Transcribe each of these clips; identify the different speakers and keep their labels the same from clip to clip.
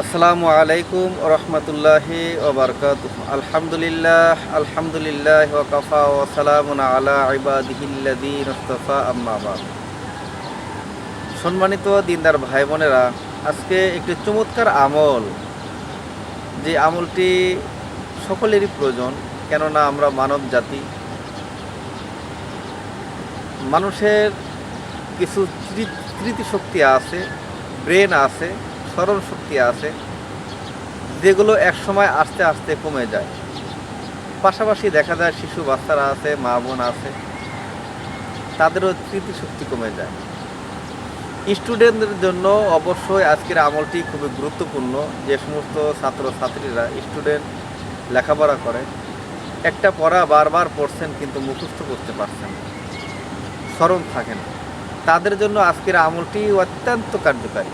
Speaker 1: আসসালামু আলাইকুম রহমতুল্লাহি ওবরকাত আলহামদুলিল্লাহ আলহামদুলিল্লাহ ওকাফা ও সালামুন আলা ইবাদিহিল্লাদিন মুস্তফা আম্মাবাদ সম্মানিত দিনদার ভাই বোনেরা আজকে একটি চমৎকার আমল। যে আমলটি সকলেরই প্রয়োজন, কেননা আমরা মানব জাতি। মানুষের কিছু স্মৃ- স্মৃতিশক্তি আছে, ব্রেন আছে স্মরণ শক্তি আছে, যেগুলো এক সময় আস্তে আস্তে কমে যায়। পাশাপাশি দেখা যায় শিশু, বাচ্চারা আছে, মা বোন আছে, তাদেরও স্মৃতিশক্তি কমে যায়। স্টুডেন্টদের জন্য অবশ্যই আজকের আমলটি খুবই গুরুত্বপূর্ণ। যে সমস্ত ছাত্র ছাত্রীরা স্টুডেন্ট লেখাপড়া করে, একটা পড়া বারবার পড়ছেন কিন্তু মুখস্থ করতে পারছেন স্মরণ থাকে না। তাদের জন্য আজকের আমলটি অত্যন্ত কার্যকারী।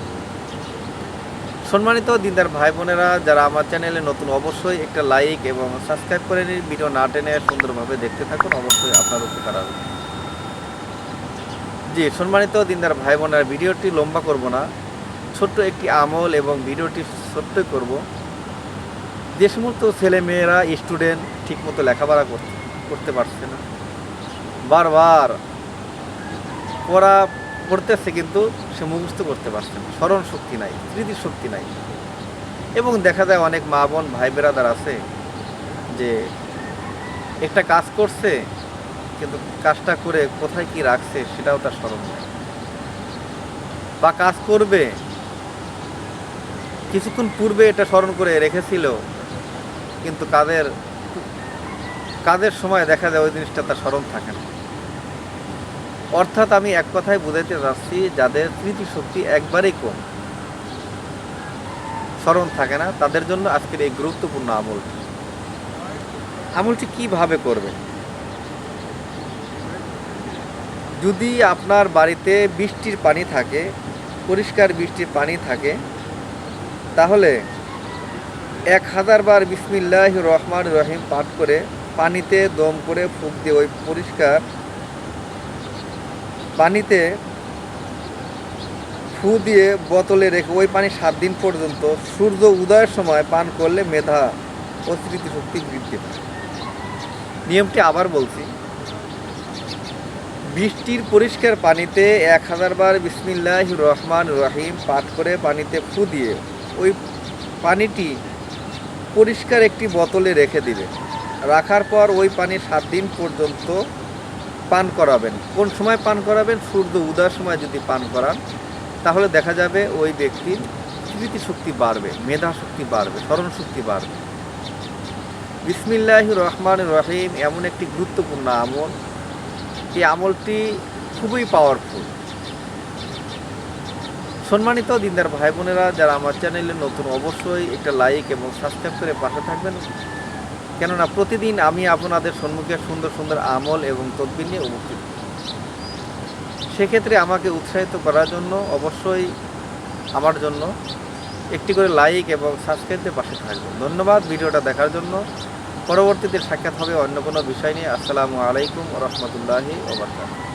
Speaker 1: সম্মানিত দিনদার ভাই বোনেরা যারা আমার চ্যানেলে নতুন অবশ্যই একটা লাইক এবং সাবস্ক্রাইব করে নিন। ভিডিও না টেনে সুন্দরভাবে দেখতে থাকুন, অবশ্যই আপনার উপকার হবে। জি, সম্মানিত দিনদার ভাই বোনেরা ভিডিওটি লম্বা করব না। ছোট্ট একটি আমল এবং ভিডিওটি সত্যই করব। যে সমস্ত ছেলে মেয়েরা স্টুডেন্ট ঠিকমতো লেখাপড়া করতে করতে পারছে না। বারবার পড়া পড়তেছে কিন্তু সে মুখস্থ করতে পারছে না। স্মরণ শক্তি নাই, স্মৃতির শক্তি নাই। এবং দেখা যায় অনেক মা বোন, ভাই বেরাদার আছে যে একটা কাজ করছে, কিন্তু কাজটা করে কোথায় কি রাখছে সেটাও তার স্মরণ নেই। বা কাজ করবে, কিছুক্ষণ পূর্বে এটা স্মরণ করে রেখেছিল, কিন্তু কাজের কাজের সময় দেখা যায় ওই জিনিসটা তার স্মরণ থাকে না। অর্থাৎ আমি এক কথায় বুঝাইতে চাচ্ছি, যাদের স্মৃতিশক্তি একবারেই কম, স্মরণ থাকে না, তাদের জন্য আজকের এই গুরুত্বপূর্ণ আমলটি আমলটি কীভাবে করবে? যদি আপনার বাড়িতে বৃষ্টির পানি থাকে, পরিষ্কার বৃষ্টির পানি থাকে, তাহলে এক হাজার বার বিসমিল্লাহ রহমান রহিম পাঠ করে পানিতে দম করে ফুক দিয়ে ওই পরিষ্কার পানিতে ফু দিয়ে বোতলে রেখে ওই পানি সাত দিন পর্যন্ত সূর্য উদয়ের সময় পান করলে মেধা ও স্মৃতিশক্তি বৃদ্ধি পায়। নিয়মটি আবার বলছি। বৃষ্টির পরিষ্কার পানিতে এক হাজার বার বিসমিল্লাহ রহমান রহিম পাঠ করে পানিতে ফু দিয়ে ওই পানিটি পরিষ্কার একটি বোতলে রেখে দিবে। রাখার পর ওই পানি সাত দিন পর্যন্ত পান করাবেন। কোন সময় পান করাবেন? সূর্য উদয়ের সময় যদি পান করান, তাহলে দেখা যাবে ওই ব্যক্তির স্মৃতিশক্তি বাড়বে, মেধা শক্তি বাড়বে, স্মরণ শক্তি বাড়বে। বিসমিল্লাহ রহমান রহিম, এমন একটি গুরুত্বপূর্ণ আমল। এই আমলটি খুবই পাওয়ারফুল সম্মানিত দিনদার ভাই বোনেরা যারা আমার চ্যানেলে নতুন অবশ্যই একটা লাইক এবং সাবস্ক্রাইব করে পাশে থাকবেন। কেননা প্রতিদিন আমি আপনাদের সম্মুখে সুন্দর সুন্দর আমল এবং তদ্বির নিয়ে উপস্থিত। সেক্ষেত্রে আমাকে উৎসাহিত করার জন্য অবশ্যই আমার জন্য একটি করে লাইক এবং সাবস্ক্রাইবের পাশে থাকবেন। ধন্যবাদ ভিডিওটা দেখার জন্য। পরবর্তীতে সাক্ষাৎ হবে অন্য কোনো বিষয় নিয়ে। আসসালামু আলাইকুম রহমতুল্লাহি ওবরকাত